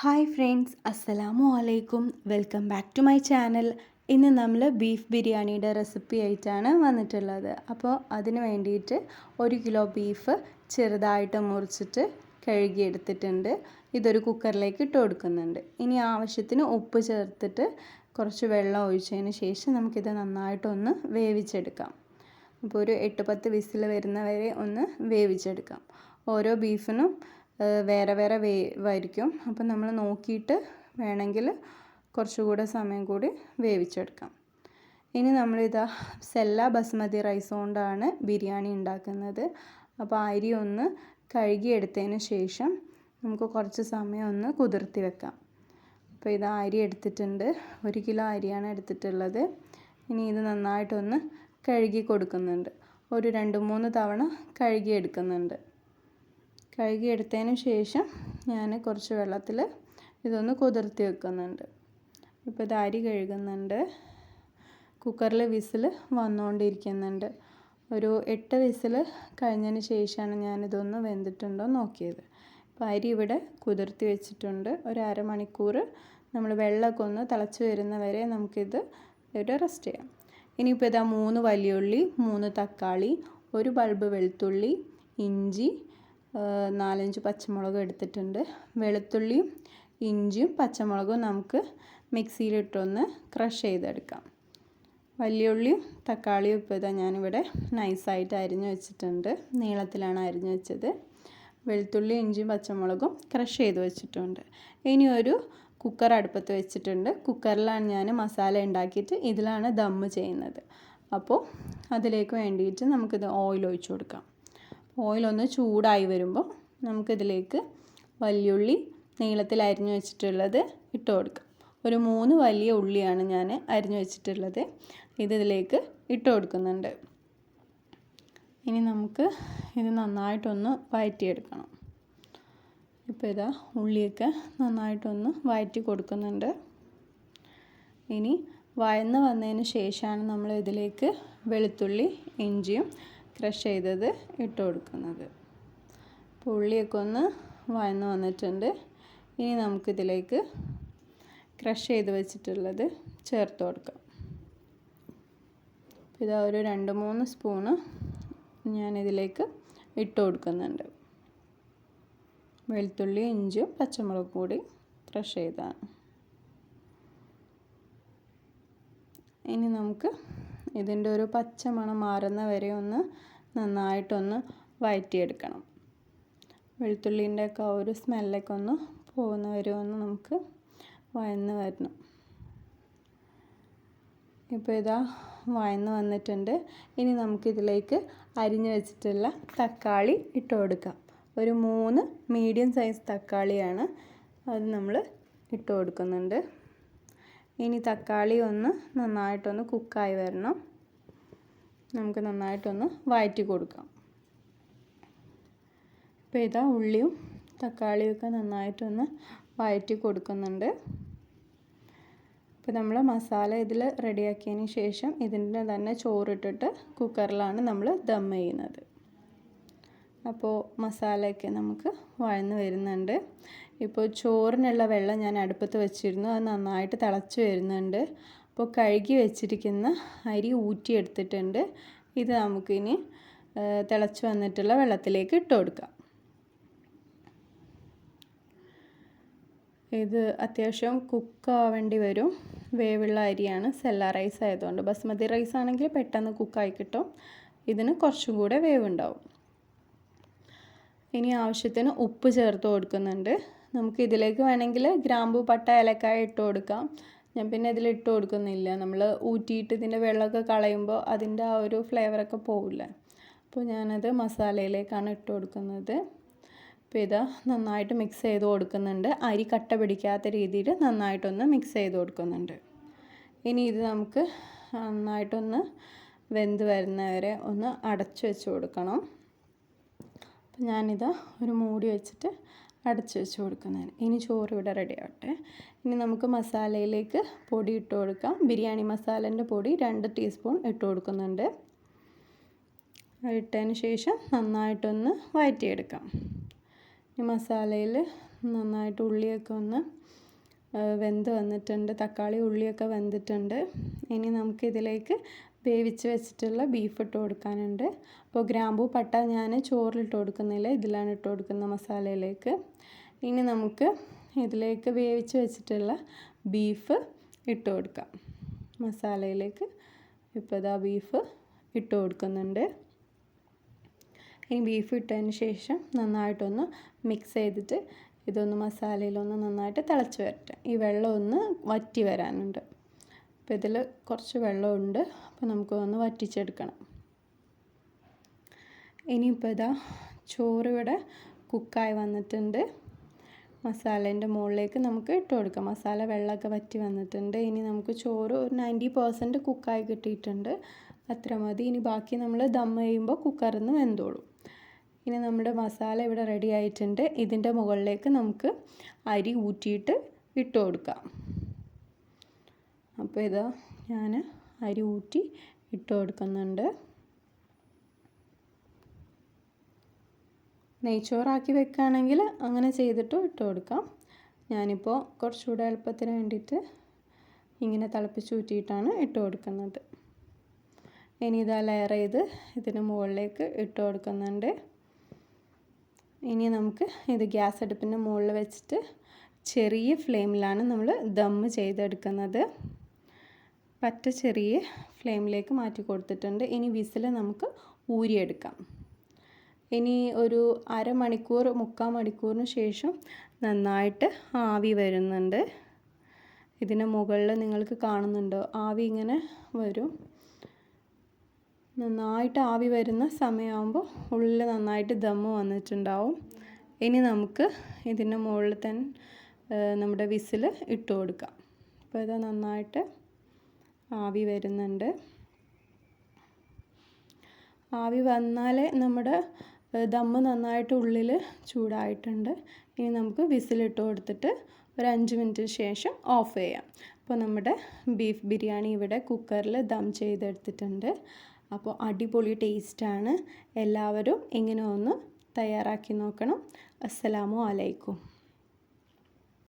Hi friends അസ്സലാമു അലൈക്കും. Welcome back to my channel. ഇന്ന് നമ്മൾ ബീഫ് ബിരിയാണിയുടെ റെസിപ്പി ആയിട്ടാണ് വന്നിട്ടുള്ളത്. അപ്പോൾ അതിന് വേണ്ടിയിട്ട് ഒരു കിലോ ബീഫ് ചെറുതായിട്ട് മുറിച്ചിട്ട് കഴുകിയെടുത്തിട്ടുണ്ട്. ഇതൊരു കുക്കറിലേക്ക് ഇട്ട് കൊടുക്കുന്നുണ്ട്. ഇനി ആവശ്യത്തിന് ഉപ്പ് ചേർത്തിട്ട് കുറച്ച് വെള്ളം ഒഴിച്ചതിന് ശേഷം നമുക്കിത് നന്നായിട്ടൊന്ന് വേവിച്ചെടുക്കാം. അപ്പോൾ ഒരു എട്ട് പത്ത് വിസിൽ വരുന്നവരെ ഒന്ന് വേവിച്ചെടുക്കാം. ഓരോ ബീഫിനും വേറെ വേറെ വേവായിരിക്കും അപ്പം നമ്മൾ നോക്കിയിട്ട് വേണമെങ്കിൽ കുറച്ചുകൂടെ സമയം കൂടി വേവിച്ചെടുക്കാം. ഇനി നമ്മളിതാ സെല്ല ബസ്മതി റൈസ് കൊണ്ടാണ് ബിരിയാണി ഉണ്ടാക്കുന്നത്. അപ്പോൾ അരി ഒന്ന് കഴുകിയെടുത്തതിന് ശേഷം നമുക്ക് കുറച്ച് സമയം ഒന്ന് കുതിർത്തി വെക്കാം. അപ്പോൾ ഇത് അരി എടുത്തിട്ടുണ്ട്. ഒരു കിലോ അരിയാണ് എടുത്തിട്ടുള്ളത്. ഇനി ഇത് നന്നായിട്ടൊന്ന് കഴുകി കൊടുക്കുന്നുണ്ട്. ഒരു രണ്ട് മൂന്ന് തവണ കഴുകി എടുക്കുന്നുണ്ട് കഴുകിയെടുത്തതിന് ശേഷം ഞാൻ കുറച്ച് വെള്ളത്തിൽ ഇതൊന്ന് കുതിർത്തി വെക്കുന്നുണ്ട്. ഇപ്പോൾ ഇത് അരി കഴുകുന്നുണ്ട്. കുക്കറിൽ വിസിൽ വന്നുകൊണ്ടിരിക്കുന്നുണ്ട്. ഒരു എട്ട് വിസിൽ കഴിഞ്ഞതിന് ശേഷമാണ് ഞാനിതൊന്ന് വെന്തിട്ടുണ്ടോ നോക്കിയത്. അപ്പോൾ അരി ഇവിടെ കുതിർത്തി വെച്ചിട്ടുണ്ട്. ഒരു അരമണിക്കൂർ നമ്മൾ വെള്ളമൊക്കെ ഒന്ന് തിളച്ച് വരുന്ന വരെ നമുക്കിത് ഇവിടെ റെസ്റ്റ് ചെയ്യാം. ഇനിയിപ്പോൾ ഇതാ മൂന്ന് വലിയുള്ളി മൂന്ന് തക്കാളി ഒരു ബൾബ് വെളുത്തുള്ളി ഇഞ്ചി നാലഞ്ച് പച്ചമുളക് എടുത്തിട്ടുണ്ട്. വെളുത്തുള്ളിയും ഇഞ്ചിയും പച്ചമുളകും നമുക്ക് മിക്സിയിലിട്ടൊന്ന് ക്രഷ് ചെയ്തെടുക്കാം. വലിയ ഉള്ളിയും തക്കാളിയും ഇപ്പോൾ ഇതാ ഞാനിവിടെ നൈസായിട്ട് അരിഞ്ഞു വെച്ചിട്ടുണ്ട്. നീളത്തിലാണ് അരിഞ്ഞു വെച്ചത്. വെളുത്തുള്ളി ഇഞ്ചിയും പച്ചമുളകും ക്രഷ് ചെയ്ത് വെച്ചിട്ടുണ്ട്. ഇനി ഒരു കുക്കർ അടുപ്പത്ത് വെച്ചിട്ടുണ്ട്. കുക്കറിലാണ് ഞാൻ മസാല ഉണ്ടാക്കിയിട്ട് ഇതിലാണ് ദമ്മ് ചെയ്യുന്നത്. അപ്പോൾ അതിലേക്ക് വേണ്ടിയിട്ട് നമുക്കിത് ഓയിൽ ഒഴിച്ചു കൊടുക്കാം. ഓയിലൊന്ന് ചൂടായി വരുമ്പോൾ നമുക്കിതിലേക്ക് വലിയുള്ളി നീളത്തിൽ അരിഞ്ഞു വെച്ചിട്ടുള്ളത് ഇട്ട് കൊടുക്കാം. ഒരു മൂന്ന് വലിയ ഉള്ളിയാണ് ഞാൻ അരിഞ്ഞു വെച്ചിട്ടുള്ളത്. ഇതിലേക്ക് ഇട്ട് കൊടുക്കുന്നുണ്ട്. ഇനി നമുക്ക് ഇത് നന്നായിട്ടൊന്ന് വഴറ്റിയെടുക്കണം ഇപ്പോൾ ഇതാ ഉള്ളിയൊക്കെ നന്നായിട്ടൊന്ന് വഴറ്റി കൊടുക്കുന്നുണ്ട്. ഇനി വഴന്ന് വന്നതിന് ശേഷമാണ് നമ്മൾ ഇതിലേക്ക് വെളുത്തുള്ളി ഇഞ്ചിയും ക്രഷ് ചെയ്തത് ഇട്ട് കൊടുക്കുന്നത്. ഉള്ളിയൊക്കെ ഒന്ന് വഴന്ന് വന്നിട്ടുണ്ട്. ഇനി നമുക്കിതിലേക്ക് ക്രഷ് ചെയ്ത് വെച്ചിട്ടുള്ളത് ചേർത്ത് കൊടുക്കാം. ഇതാ ഒരു രണ്ട് മൂന്ന് സ്പൂണ് ഞാനിതിലേക്ക് ഇട്ട് കൊടുക്കുന്നുണ്ട്. വെളുത്തുള്ളി ഇഞ്ചും പച്ചമുളക് കൂടി ക്രഷ് ചെയ്താണ്. ഇനി നമുക്ക് ഇതിന്റെ ഒരു പച്ച മണം മാറുന്ന വരെ ഒന്ന് നന്നായിട്ടൊന്ന് വഴറ്റിയെടുക്കണം വെളുത്തുള്ളീന്റെ ഒക്കെ ഒരു സ്മെല്ലൊക്കെ ഒന്ന് പോകുന്ന വരെ ഒന്ന് നമുക്ക് വഴന്ന് വരണം. ഇപ്പോൾ ഇതാ വഴന്ന് വന്നിട്ടുണ്ട്. ഇനി നമുക്കിതിലേക്ക് അരിഞ്ഞു വെച്ചിട്ടുള്ള തക്കാളി ഇട്ട് കൊടുക്കാം. ഒരു മൂന്ന് മീഡിയം സൈസ് തക്കാളിയാണ് അത് നമ്മൾ ഇട്ട് കൊടുക്കുന്നുണ്ട്. ഇനി തക്കാളി ഒന്ന് നന്നായിട്ടൊന്ന് കുക്കായി വരണം. നമുക്ക് നന്നായിട്ടൊന്ന് വഴറ്റി കൊടുക്കാം. ഇപ്പോൾ ഇതാ ഉള്ളിയും തക്കാളിയൊക്കെ നന്നായിട്ടൊന്ന് വഴറ്റി കൊടുക്കുന്നുണ്ട്. ഇപ്പോൾ നമ്മൾ മസാല ഇതിൽ റെഡിയാക്കിയതിന് ശേഷം ഇതിന്റെ തന്നെ ചോറിട്ടിട്ട് കുക്കറിലാണ് നമ്മൾ ദം ചെയ്യുന്നത്. അപ്പോൾ മസാലയൊക്കെ നമുക്ക് വഴന്ന് വരുന്നുണ്ട്. ഇപ്പോൾ ചോറിനുള്ള വെള്ളം ഞാൻ അടുപ്പത്ത് വെച്ചിരുന്നു. അത് നന്നായിട്ട് തിളച്ച് വരുന്നുണ്ട്. അപ്പോൾ കഴുകി വെച്ചിരിക്കുന്ന അരി ഊറ്റിയെടുത്തിട്ടുണ്ട് ഇത് നമുക്കിനി തിളച്ച് വന്നിട്ടുള്ള വെള്ളത്തിലേക്ക് ഇട്ട് കൊടുക്കാം. ഇത് അത്യാവശ്യം കുക്കാവേണ്ടി വരും. വേവുള്ള അരിയാണ്. സെല്ല റൈസ് ആയതുകൊണ്ട്. ബസ്മതി റൈസ് ആണെങ്കിൽ പെട്ടെന്ന് കുക്കായി കിട്ടും. ഇതിന് കുറച്ചും കൂടെ വേവുണ്ടാവും. ഇനി ആവശ്യത്തിന് ഉപ്പ് ചേർത്ത് കൊടുക്കുന്നുണ്ട്. നമുക്ക് ഇതിലേക്ക് വേണമെങ്കിൽ ഗ്രാമ്പു പട്ട ഏലക്കായ ഇട്ട് കൊടുക്കാം. ഞാൻ പിന്നെ ഇതിൽ ഇട്ട് കൊടുക്കുന്നില്ല. നമ്മൾ ഊറ്റിയിട്ട് ഇതിന്റെ വെള്ളമൊക്കെ കളയുമ്പോൾ അതിന്റെ ആ ഒരു ഫ്ലേവറൊക്കെ പോവില്ല. അപ്പോൾ ഞാനത് മസാലയിലേക്കാണ് ഇട്ട് കൊടുക്കുന്നത്. അപ്പോൾ ഇത് നന്നായിട്ട് മിക്സ് ചെയ്ത് കൊടുക്കുന്നുണ്ട്. അരി കട്ട പിടിക്കാത്ത രീതിയിൽ നന്നായിട്ടൊന്ന് മിക്സ് ചെയ്ത് കൊടുക്കുന്നുണ്ട്. ഇനി ഇത് നമുക്ക് നന്നായിട്ടൊന്ന് വെന്ത് വരുന്നവരെ ഒന്ന് അടച്ചു വെച്ച് കൊടുക്കണം. അപ്പം ഞാനിത് ഒരു മൂടി വെച്ചിട്ട് അടച്ച് വെച്ച് കൊടുക്കുന്നതിന് ഇനി ചോറ് ഇവിടെ റെഡി ആവട്ടെ. ഇനി നമുക്ക് മസാലയിലേക്ക് പൊടി ഇട്ട് കൊടുക്കാം. ബിരിയാണി മസാലേന്റെ പൊടി രണ്ട് ടീസ്പൂൺ ഇട്ട് കൊടുക്കുന്നുണ്ട്. ഇട്ടതിന് ശേഷം നന്നായിട്ടൊന്ന് വഴറ്റിയെടുക്കാം ഈ മസാലയിൽ നന്നായിട്ട് ഉള്ളിയൊക്കെ ഒന്ന് വെന്ത് വന്നിട്ടുണ്ട്. തക്കാളി ഉള്ളിയൊക്കെ വെന്തിട്ടുണ്ട്. ഇനി നമുക്ക് ഇതിലേക്ക് വേവിച്ച് വെച്ചിട്ടുള്ള ബീഫ് ഇട്ട് കൊടുക്കാനുണ്ട്. അപ്പോൾ ഗ്രാമ്പൂ പട്ട ഞാൻ ചോറിലിട്ട് കൊടുക്കുന്നില്ല. ഇതിലാണ് ഇട്ട് കൊടുക്കുന്ന മസാലയിലേക്ക്. ഇനി നമുക്ക് ഇതിലേക്ക് വേവിച്ച് വെച്ചിട്ടുള്ള ബീഫ് ഇട്ട് കൊടുക്കാം. മസാലയിലേക്ക് ഇപ്പോൾ ഇതാ ബീഫ് ഇട്ട് കൊടുക്കുന്നുണ്ട്. ഇനി ബീഫ് ഇട്ടതിന് ശേഷം നന്നായിട്ടൊന്ന് മിക്സ് ചെയ്തിട്ട് ഇതൊന്ന് മസാലയിലൊന്ന് നന്നായിട്ട് തിളച്ച് വരട്ടെ. ഈ വെള്ളം ഒന്ന് വറ്റി വരാനുണ്ട്. അപ്പോൾ ഇതിൽ കുറച്ച് വെള്ളമുണ്ട്. അപ്പോൾ നമുക്ക് ഒന്ന് വറ്റിച്ചെടുക്കണം. ഇനിയിപ്പോൾ ഇതാ ചോറ് ഇവിടെ കുക്കായി വന്നിട്ടുണ്ട്. മസാലേന്റെ മുകളിലേക്ക് നമുക്ക് ഇട്ട് കൊടുക്കാം. മസാല വെള്ളമൊക്കെ വറ്റി വന്നിട്ടുണ്ട്. ഇനി നമുക്ക് ചോറ് ഒരു നയന്റി പെർസെന്റ് കുക്കായി കിട്ടിയിട്ടുണ്ട്. അത്ര മതി. ഇനി ബാക്കി നമ്മൾ ദം ചെയ്യുമ്പോൾ കുക്കറിൽ നിന്ന് വെന്തോളും. ഇനി നമ്മുടെ മസാല ഇവിടെ റെഡി ആയിട്ടുണ്ട്. ഇതിന്റെ മുകളിലേക്ക് നമുക്ക് അരി ഊറ്റിയിട്ട് ഇട്ട് കൊടുക്കാം. അപ്പോൾ ഇതാ ഞാൻ അരി ഊറ്റി ഇട്ട് കൊടുക്കുന്നുണ്ട്. നെയ്ച്ചോറാക്കി വെക്കുകയാണെങ്കിൽ അങ്ങനെ ചെയ്തിട്ടും ഇട്ട് കൊടുക്കാം. ഞാനിപ്പോൾ കുറച്ചുകൂടെ എളുപ്പത്തിന് വേണ്ടിയിട്ട് ഇങ്ങനെ തിളപ്പിച്ച് ഊറ്റിയിട്ടാണ് ഇട്ട് കൊടുക്കുന്നത്. ഇനി ഇതാ ലെയർ ചെയ്ത് ഇതിന് മുകളിലേക്ക് ഇട്ട് കൊടുക്കുന്നുണ്ട്. ഇനി നമുക്ക് ഇത് ഗ്യാസ് അടുപ്പിന്റെ മുകളിൽ വെച്ചിട്ട് ചെറിയ ഫ്ലെയിമിലാണ് നമ്മൾ ദമ്മ് ചെയ്തെടുക്കുന്നത്. പറ്റ ചെറിയ ഫ്ലെയിമിലേക്ക് മാറ്റി കൊടുത്തിട്ടുണ്ട്. ഇനി വിസിൽ നമുക്ക് ഊരിയെടുക്കാം. ഇനി ഒരു അരമണിക്കൂർ മുക്കാൽ മണിക്കൂറിന് ശേഷം നന്നായിട്ട് ആവി വരുന്നുണ്ട്. ഇതിന് മുകളിൽ നിങ്ങൾക്ക് കാണുന്നുണ്ടോ? ആവി ഇങ്ങനെ വരും. നന്നായിട്ട് ആവി വരുന്ന സമയമാകുമ്പോൾ ഉള്ളിൽ നന്നായിട്ട് ദമ്മ് വന്നിട്ടുണ്ടാവും. ഇനി നമുക്ക് ഇതിന്റെ മുകളിൽ തന്നെ നമ്മുടെ വിസിൽ ഇട്ട് കൊടുക്കാം അപ്പോൾ ഇത് നന്നായിട്ട് ആവി വരുന്നുണ്ട്. ആവി വന്നാലേ നമ്മുടെ ദമ്മ് നന്നായിട്ട് ഉള്ളിൽ ചൂടായിട്ടുണ്ട്. ഇനി നമുക്ക് വിസിലിട്ട് കൊടുത്തിട്ട് ഒരു അഞ്ച് മിനിറ്റിന് ശേഷം ഓഫ് ചെയ്യാം. അപ്പോൾ നമ്മുടെ ബീഫ് ബിരിയാണി ഇവിടെ കുക്കറിൽ ദം ചെയ്തെടുത്തിട്ടുണ്ട്. അപ്പോൾ അടിപൊളി ടേസ്റ്റാണ്. എല്ലാവരും ഇങ്ങനെ ഒന്ന് തയ്യാറാക്കി നോക്കണം. അസ്സലാമു അലൈക്കും.